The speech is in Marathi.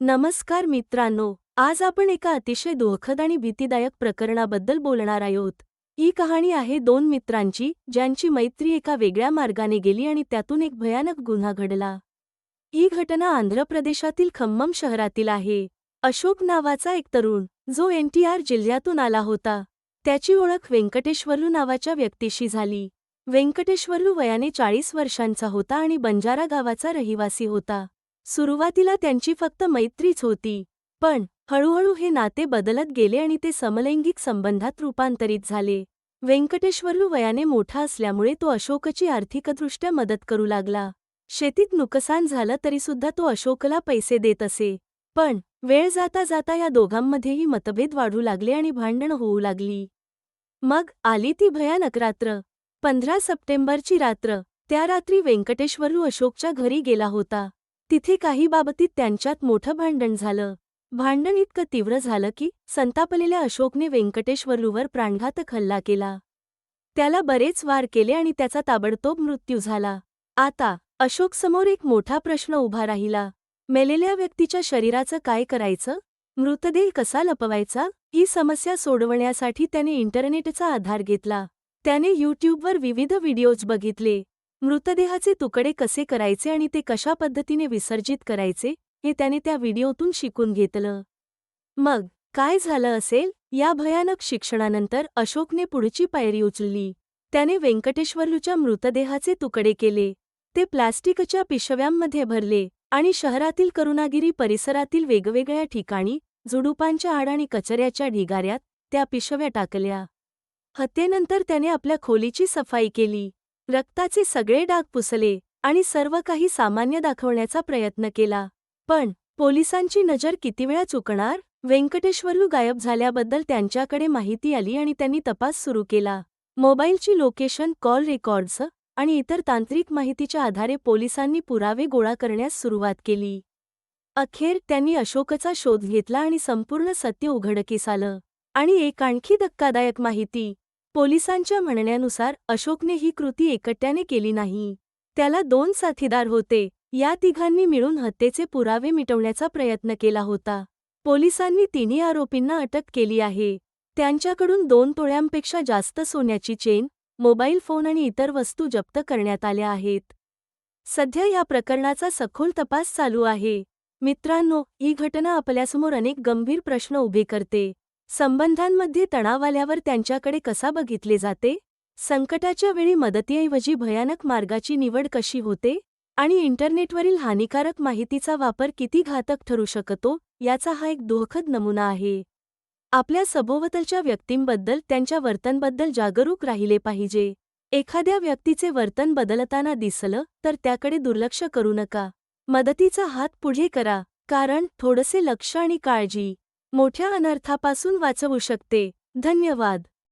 नमस्कार मित्रांनो आज आपण एका अतिशय दुःखद आणि भीतीदायक प्रकरणाबद्दल बोलणार आहोत. ही कहाणी आहे दोन मित्रांची ज्यांची मैत्री एका वेगळ्या मार्गाने गेली आणि त्यातून एक भयानक गुन्हा घडला. ही घटना आंध्र प्रदेशातील खम्मम शहरातील आहे. अशोक नावाचा एक तरुण जो एनटीआर जिल्ह्यातून आला होता. त्याची ओळख व्यंकटेश्वरलू नावाच्या व्यक्तीशी झाली. व्यंकटेश्वरलू वयाने चाळीस वर्षांचा होता आणि बंजारा गावाचा रहिवासी होता. सुरुवातीला त्यांची फक्त मैत्रीच होती पण हळूहळू हे नाते बदलत गेले आणि ते समलैंगिक संबंधात रूपांतरित झाले. व्यंकटेश्वरलू वयाने मोठा असल्यामुळे तो अशोकची आर्थिकदृष्ट्या मदत करू लागला. शेतीत नुकसान झालं तरीसुद्धा तो अशोकला पैसे देत असे पण वेळ जाता जाता या दोघांमध्येही मतभेद वाढू लागले आणि भांडणं होऊ लागली. मग आली ती भयानक रात्र. पंधरा सप्टेंबरची रात्र. त्या रात्री व्यंकटेश्वरू अशोकच्या घरी गेला होता. तिथे काही बाबतीत त्यांच्यात मोठं भांडण झालं. भांडण इतकं तीव्र झालं की संतापलेल्या अशोकने वेंकटेश्वरूवर प्राणघातक हल्ला केला. त्याला बरेच वार केले आणि त्याचा ताबडतोब मृत्यू झाला. आता अशोकसमोर एक मोठा प्रश्न उभा राहिला. मेलेल्या व्यक्तीच्या शरीराचं काय करायचं? मृतदेह कसा लपवायचा? ही समस्या सोडवण्यासाठी त्याने इंटरनेटचा आधार घेतला. त्याने यूट्यूबवर विविध व्हिडिओज बघितले. मृतदेहाचे तुकडे कसे करायचे आणि ते कशा पद्धतीने विसर्जित करायचे हे त्याने त्या व्हिडिओतून शिकून घेतलं. मग काय झालं असेल? या भयानक शिक्षणानंतर अशोकने पुढची पायरी उचलली. त्याने व्यंकटेश्वरलूच्या मृतदेहाचे तुकडे केले. ते प्लास्टिकच्या पिशव्यांमध्ये भरले आणि शहरातील करुणागिरी परिसरातील वेगवेगळ्या ठिकाणी झुडुपांच्या आड आणि कचऱ्याच्या ढिगाऱ्यात त्या पिशव्या टाकल्या. हत्येनंतर त्याने आपल्या खोलीची सफाई केली. रक्ताचे सगळे डाग पुसले आणि सर्व काही सामान्य दाखवण्याचा प्रयत्न केला. पण पोलिसांची नजर किती वेळा चुकणार? व्यंकटेश्वरलू गायब झाल्याबद्दल त्यांच्याकडे माहिती आली आणि त्यांनी तपास सुरू केला. मोबाईलची लोकेशन कॉल रेकॉर्ड्स आणि इतर तांत्रिक माहितीच्या आधारे पोलिसांनी पुरावे गोळा करण्यास सुरुवात केली. अखेर त्यांनी अशोकचा शोध घेतला आणि संपूर्ण सत्य उघडकीस आलं. आणि एक आणखी धक्कादायक माहिती पोलिसांच्या म्हणण्यानुसार अशोकने ही कृती एकट्याने केली नाही. त्याला दोन साथीदार होते. या तिघांनी मिळून हत्येचे पुरावे मिटवण्याचा प्रयत्न केला होता. पोलिसांनी तिन्ही आरोपींना अटक केली आहे. त्यांच्याकडून दोन तोळ्यांपेक्षा जास्त सोन्याची चेन मोबाईल फोन आणि इतर वस्तू जप्त करण्यात आल्या आहेत. सध्या या प्रकरणाचा सखोल तपास चालू आहे. मित्रांनो ही घटना आपल्यासमोर अनेक गंभीर प्रश्न उभे करते. संबंधांमध्ये तणाव आल्यावर त्यांच्याकडे कसा बघितले जाते? संकटाच्या वेळी मदतीऐवजी भयानक मार्गाची निवड कशी होते? आणि इंटरनेटवरील हानिकारक माहितीचा वापर किती घातक ठरू शकतो? याचा हा एक दुःखद नमुना आहे. आपल्या सभोवतलच्या व्यक्तींबद्दल त्यांच्या वर्तनबद्दल जागरूक राहिले पाहिजे. एखाद्या व्यक्तीचे वर्तन बदलताना दिसलं तर त्याकडे दुर्लक्ष करू नका. मदतीचा हात पुढे करा कारण थोडसे लक्ष आणि काळजी मोठ्या अनर्थापासून वाचवू शकते. धन्यवाद.